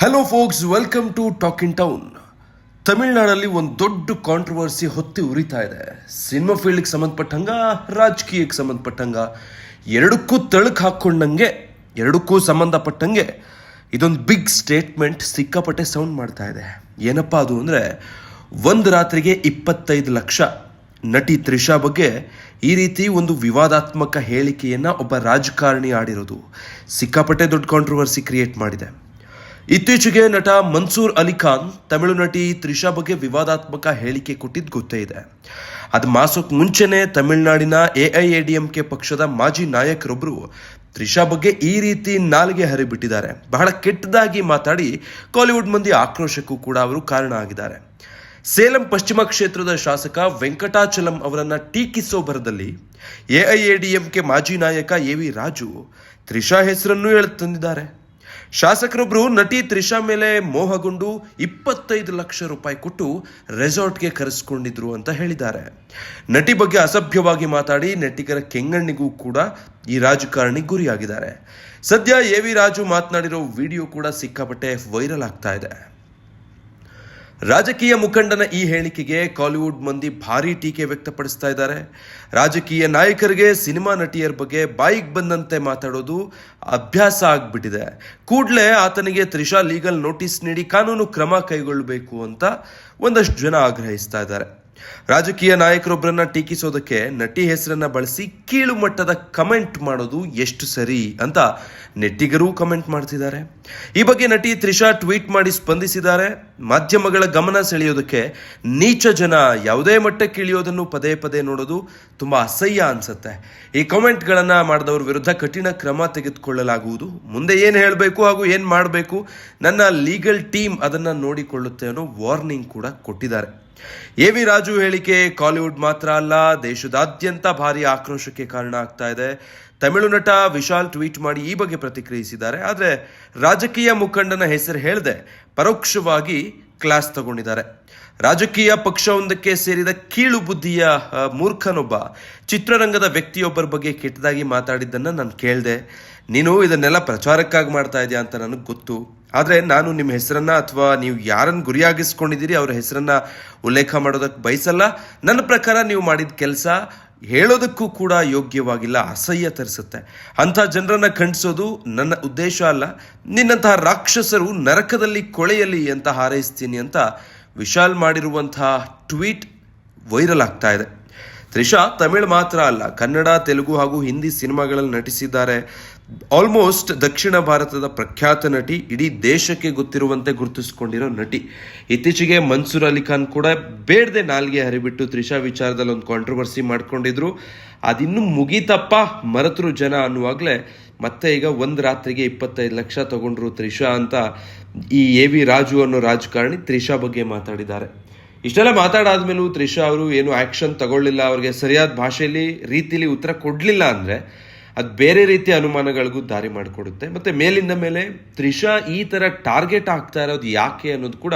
Hello folks welcome to talk town ತಮಿಳ್ನಾಡಲ್ಲಿ ಒಂದು ದೊಡ್ಡ controversy ಹೊತ್ತಿ ಉರಿತಾ ಇದೆ. ಸಿನಿಮಾ ಫೀಲ್ಡ್ಗೆ ಸಂಬಂಧಪಟ್ಟಂಗ, ರಾಜಕೀಯಕ್ಕೆ ಸಂಬಂಧಪಟ್ಟಂಗ, ಎರಡಕ್ಕೂ ತಳಕು ಹಾಕ್ಕೊಂಡಂಗೆ ಎರಡಕ್ಕೂ ಸಂಬಂಧಪಟ್ಟಂಗೆ ಇದೊಂದು ಬಿಗ್ ಸ್ಟೇಟ್ಮೆಂಟ್ ಸಿಕ್ಕಾಪಟ್ಟೆ ಸೌಂಡ್ ಮಾಡ್ತಾ ಇದೆ. ಏನಪ್ಪ ಅದು ಅಂದರೆ, ಒಂದು ರಾತ್ರಿಗೆ ಇಪ್ಪತ್ತೈದು ಲಕ್ಷ ನಟಿ ತ್ರಿಷಾ ಬಗ್ಗೆ ಈ ರೀತಿ ಒಂದು ವಿವಾದಾತ್ಮಕ ಹೇಳಿಕೆಯನ್ನು ಒಬ್ಬ ರಾಜಕಾರಣಿ ಆಡಿರೋದು. ಸಿಕ್ಕಾಪಟ್ಟೆ ದೊಡ್ಡ ಕಾಂಟ್ರವರ್ಸಿ ಕ್ರಿಯೇಟ್ ಮಾಡಿದೆ. ಇತ್ತೀಚೆಗೆ ನಟ ಮನ್ಸೂರ್ ಅಲಿ ಖಾನ್ ತಮಿಳು ನಟಿ ತ್ರಿಷಾ ಬಗ್ಗೆ ವಿವಾದಾತ್ಮಕ ಹೇಳಿಕೆ ಕೊಟ್ಟಿದ್ದು ಗೊತ್ತೇ ಇದೆ. ಅದು ಮಾಸೋಕ್ ಮುಂಚೆನೆ ತಮಿಳುನಾಡಿನ ಎಐಎಡಿಎಂಕೆ ಪಕ್ಷದ ಮಾಜಿ ನಾಯಕರೊಬ್ಬರು ತ್ರಿಷಾ ಬಗ್ಗೆ ಈ ರೀತಿ ನಾಲಿಗೆ ಹರಿಬಿಟ್ಟಿದ್ದಾರೆ. ಬಹಳ ಕೆಟ್ಟದಾಗಿ ಮಾತಾಡಿ ಕಾಲಿವುಡ್ ಮಂದಿ ಆಕ್ರೋಶಕ್ಕೂ ಕೂಡ ಅವರು ಕಾರಣ ಆಗಿದ್ದಾರೆ. ಸೇಲಂ ಪಶ್ಚಿಮ ಕ್ಷೇತ್ರದ ಶಾಸಕ ವೆಂಕಟಾಚಲಂ ಅವರನ್ನ ಟೀಕಿಸೋ ಭರದಲ್ಲಿ ಎಐಎಡಿಎಂಕೆ ಮಾಜಿ ನಾಯಕ ಎ ರಾಜು ತ್ರಿಷಾ ಹೆಸರನ್ನು ತಂದಿದ್ದಾರೆ ಶಾಸಕರೊಬ್ಬರು ನಟಿ ತ್ರಿಷಾ ಮೇಲೆ ಮೋಹಗೊಂಡು ಇಪ್ಪತ್ತೈದು ಲಕ್ಷ ರೂಪಾಯಿ ಕೊಟ್ಟು ರೆಸಾರ್ಟ್ಗೆ ಕರೆಸ್ಕೊಂಡಿದ್ರು ಅಂತ ಹೇಳಿದ್ದಾರೆ. ನಟಿ ಬಗ್ಗೆ ಅಸಭ್ಯವಾಗಿ ಮಾತಾಡಿ ನಟಿಗರ ಕೆಂಗಣ್ಣಿಗೂ ಕೂಡ ಈ ರಾಜಕಾರಣಿ ಗುರಿಯಾಗಿದ್ದಾರೆ. ಸದ್ಯ ಎ ವಿ ರಾಜು ಮಾತನಾಡಿರೋ ವಿಡಿಯೋ ಕೂಡ ಸಿಕ್ಕಾಪಟ್ಟೆ ವೈರಲ್ ಆಗ್ತಾ ಇದೆ. ರಾಜಕೀಯ ಮುಖಂಡನ ಈ ಹೇಳಿಕೆಗೆ ಕಾಲಿವುಡ್ ಮಂದಿ ಭಾರಿ ಟೀಕೆ ವ್ಯಕ್ತಪಡಿಸ್ತಾ ಇದ್ದಾರೆ. ರಾಜಕೀಯ ನಾಯಕರಿಗೆ ಸಿನಿಮಾ ನಟಿಯರ ಬಗ್ಗೆ ಬಾಯಿಗೆ ಬಂದಂತೆ ಮಾತಾಡೋದು ಅಭ್ಯಾಸ ಆಗ್ಬಿಟ್ಟಿದೆ. ಕೂಡಲೇ ಆತನಿಗೆ ತ್ರಿಷಾ ಲೀಗಲ್ ನೋಟಿಸ್ ನೀಡಿ ಕಾನೂನು ಕ್ರಮ ಕೈಗೊಳ್ಳಬೇಕು ಅಂತ ಒಂದಷ್ಟು ಜನ ಆಗ್ರಹಿಸ್ತಾ ಇದ್ದಾರೆ. ರಾಜಕೀಯ ನಾಯಕರೊಬ್ಬರನ್ನ ಟೀಕಿಸೋದಕ್ಕೆ ನಟಿ ಹೆಸರನ್ನ ಬಳಸಿ ಕೀಳು ಮಟ್ಟದ ಕಮೆಂಟ್ ಮಾಡೋದು ಎಷ್ಟು ಸರಿ ಅಂತ ನೆಟ್ಟಿಗರೂ ಕಮೆಂಟ್ ಮಾಡ್ತಿದ್ದಾರೆ. ಈ ಬಗ್ಗೆ ನಟಿ ತ್ರಿಷಾ ಟ್ವೀಟ್ ಮಾಡಿ ಸ್ಪಂದಿಸಿದ್ದಾರೆ. ಮಾಧ್ಯಮಗಳ ಗಮನ ಸೆಳೆಯೋದಕ್ಕೆ ನೀಚ ಜನ ಯಾವುದೇ ಮಟ್ಟಕ್ಕೆ ಇಳಿಯೋದನ್ನು ಪದೇ ಪದೇ ನೋಡೋದು ತುಂಬ ಅಸಹ್ಯ ಅನಿಸುತ್ತೆ. ಈ ಕಮೆಂಟ್ಗಳನ್ನು ಮಾಡಿದವ್ರ ವಿರುದ್ಧ ಕಠಿಣ ಕ್ರಮ ತೆಗೆದುಕೊಳ್ಳಲಾಗುವುದು. ಮುಂದೆ ಏನು ಹೇಳಬೇಕು ಹಾಗೂ ಏನು ಮಾಡಬೇಕು, ನನ್ನ ಲೀಗಲ್ ಟೀಮ್ ಅದನ್ನು ನೋಡಿಕೊಳ್ಳುತ್ತೆ ಅನ್ನೋ ವಾರ್ನಿಂಗ್ ಕೂಡ ಕೊಟ್ಟಿದ್ದಾರೆ. ಎ ವಿ ರಾಜು ಹೇಳಿಕೆ ಕಾಲಿವುಡ್ ಮಾತ್ರ ಅಲ್ಲ, ದೇಶದಾದ್ಯಂತ ಭಾರಿ ಆಕ್ರೋಶಕ್ಕೆ ಕಾರಣ ಆಗ್ತಾ ಇದೆ. ತಮಿಳು ನಟ ವಿಶಾಲ್ ಟ್ವೀಟ್ ಮಾಡಿ ಈ ಬಗ್ಗೆ ಪ್ರತಿಕ್ರಿಯಿಸಿದ್ದಾರೆ. ಆದರೆ ರಾಜಕೀಯ ಮುಖಂಡನ ಹೆಸರು ಹೇಳದೆ ಪರೋಕ್ಷವಾಗಿ ಕ್ಲಾಸ್ ತಗೊಂಡಿದ್ದಾರೆ. ರಾಜಕೀಯ ಪಕ್ಷವೊಂದಕ್ಕೆ ಸೇರಿದ ಕೀಳು ಬುದ್ಧಿಯ ಮೂರ್ಖನೊಬ್ಬ ಚಿತ್ರರಂಗದ ವ್ಯಕ್ತಿಯೊಬ್ಬರ ಬಗ್ಗೆ ಕೆಟ್ಟದಾಗಿ ಮಾತಾಡಿದ್ದನ್ನು ನಾನು ಕೇಳಿದೆ. ನೀನು ಇದನ್ನೆಲ್ಲ ಪ್ರಚಾರಕ್ಕಾಗಿ ಮಾಡ್ತಾ ಇದೆಯಾ ಅಂತ ನನಗೆ ಗೊತ್ತು. ಆದರೆ ನಾನು ನಿಮ್ಮ ಹೆಸರನ್ನು ಅಥವಾ ನೀವು ಯಾರನ್ನು ಗುರಿಯಾಗಿಸ್ಕೊಂಡಿದ್ದೀರಿ ಅವರ ಹೆಸರನ್ನು ಉಲ್ಲೇಖ ಮಾಡೋದಕ್ಕೆ ಬಯಸಲ್ಲ. ನನ್ನ ಪ್ರಕಾರ ನೀವು ಮಾಡಿದ ಕೆಲಸ ಹೇಳೋದಕ್ಕೂ ಕೂಡ ಯೋಗ್ಯವಾಗಿಲ್ಲ, ಅಸಹ್ಯ ತರಿಸುತ್ತೆ. ಅಂಥ ಜನರನ್ನು ಖಂಡಿಸೋದು ನನ್ನ ಉದ್ದೇಶ ಅಲ್ಲ. ನಿನ್ನಂತಹ ರಾಕ್ಷಸರು ನರಕದಲ್ಲಿ ಕೊಳೆಯಲಿ ಅಂತ ಹಾರೈಸ್ತೀನಿ ಅಂತ ವಿಶಾಲ್ ಮಾಡಿರುವಂತಹ ಟ್ವೀಟ್ ವೈರಲ್ ಆಗ್ತಾ ಇದೆ. ತ್ರಿಷಾ ತಮಿಳು ಮಾತ್ರ ಅಲ್ಲ, ಕನ್ನಡ, ತೆಲುಗು ಹಾಗೂ ಹಿಂದಿ ಸಿನಿಮಾಗಳಲ್ಲಿ ನಟಿಸಿದ್ದಾರೆ. ಆಲ್ಮೋಸ್ಟ್ ದಕ್ಷಿಣ ಭಾರತದ ಪ್ರಖ್ಯಾತ ನಟಿ ಇಡೀ ದೇಶಕ್ಕೆ ಗೊತ್ತಿರುವಂತೆ ಗುರುತಿಸಿಕೊಂಡಿರೋ ನಟಿ ಇತ್ತೀಚೆಗೆ ಮನ್ಸೂರ್ ಅಲಿ ಖಾನ್ ಕೂಡ ಬೇಡದೆ ನಾಲ್ಗೆ ಹರಿಬಿಟ್ಟು ತ್ರಿಷಾ ವಿಚಾರದಲ್ಲಿ ಒಂದು ಕಾಂಟ್ರವರ್ಸಿ ಮಾಡ್ಕೊಂಡಿದ್ರು ಅದಿನ್ನೂ ಮುಗೀತಪ್ಪ ಮರೆತರು ಜನ ಅನ್ನುವಾಗಲೇ ಮತ್ತೆ ಈಗ ಒಂದು ರಾತ್ರಿಗೆ ಇಪ್ಪತ್ತೈದು ಲಕ್ಷ ತಗೊಂಡ್ರು ತ್ರಿಷಾ ಅಂತ ಈ ಎ ವಿ ರಾಜು ಅನ್ನೋ ರಾಜಕಾರಣಿ ತ್ರಿಷಾ ಬಗ್ಗೆ ಮಾತಾಡಿದ್ದಾರೆ. ಇಷ್ಟೆಲ್ಲ ಮಾತಾಡಾದ್ಮೇಲೂ ತ್ರಿಷಾ ಅವರು ಏನು ಆ್ಯಕ್ಷನ್ ತಗೊಳ್ಳಿಲ್ಲ, ಅವ್ರಿಗೆ ಸರಿಯಾದ ಭಾಷೆಯಲ್ಲಿ, ರೀತಿಲಿ ಉತ್ತರ ಕೊಡಲಿಲ್ಲ ಅಂದರೆ ಅದು ಬೇರೆ ರೀತಿಯ ಅನುಮಾನಗಳಿಗೂ ದಾರಿ ಮಾಡಿಕೊಡುತ್ತೆ. ಮತ್ತು ಮೇಲಿಂದ ಮೇಲೆ ತ್ರಿಷಾ ಈ ಥರ ಟಾರ್ಗೆಟ್ ಆಗ್ತಾ ಇರೋದು ಯಾಕೆ ಅನ್ನೋದು ಕೂಡ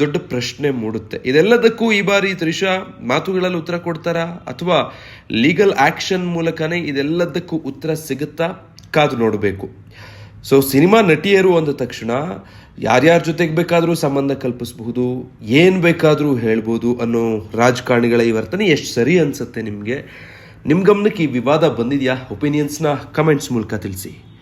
ದೊಡ್ಡ ಪ್ರಶ್ನೆ ಮೂಡುತ್ತೆ. ಇದೆಲ್ಲದಕ್ಕೂ ಈ ಬಾರಿ ತ್ರಿಷಾ ಮಾತುಗಳಲ್ಲಿ ಉತ್ತರ ಕೊಡ್ತಾರಾ? ಅಥವಾ ಲೀಗಲ್ ಆ್ಯಕ್ಷನ್ ಮೂಲಕನೇ ಇದೆಲ್ಲದಕ್ಕೂ ಉತ್ತರ ಸಿಗುತ್ತಾ? ಕಾದು ನೋಡಬೇಕು. ಸೊ ಸಿನಿಮಾ ನಟಿಯರು ಅಂದ ತಕ್ಷಣ ಯಾರ್ಯಾರ ಜೊತೆಗೆ ಬೇಕಾದರೂ ಸಂಬಂಧ ಕಲ್ಪಿಸಬಹುದು, ಏನು ಬೇಕಾದರೂ ಹೇಳ್ಬೋದು ಅನ್ನೋ ರಾಜಕಾರಣಿಗಳ ಈ ವರ್ತನೆ ಎಷ್ಟು ಸರಿ ಅನ್ಸುತ್ತೆ ನಿಮಗೆ? ನಿಮ್ಮ ಗಮನಕ್ಕೆ ಈ ವಿವಾದ ಬಂದಿದೆಯಾ? ಒಪಿನಿಯನ್ಸ್ನ ಕಮೆಂಟ್ಸ್ ಮೂಲಕ ತಿಳಿಸಿ.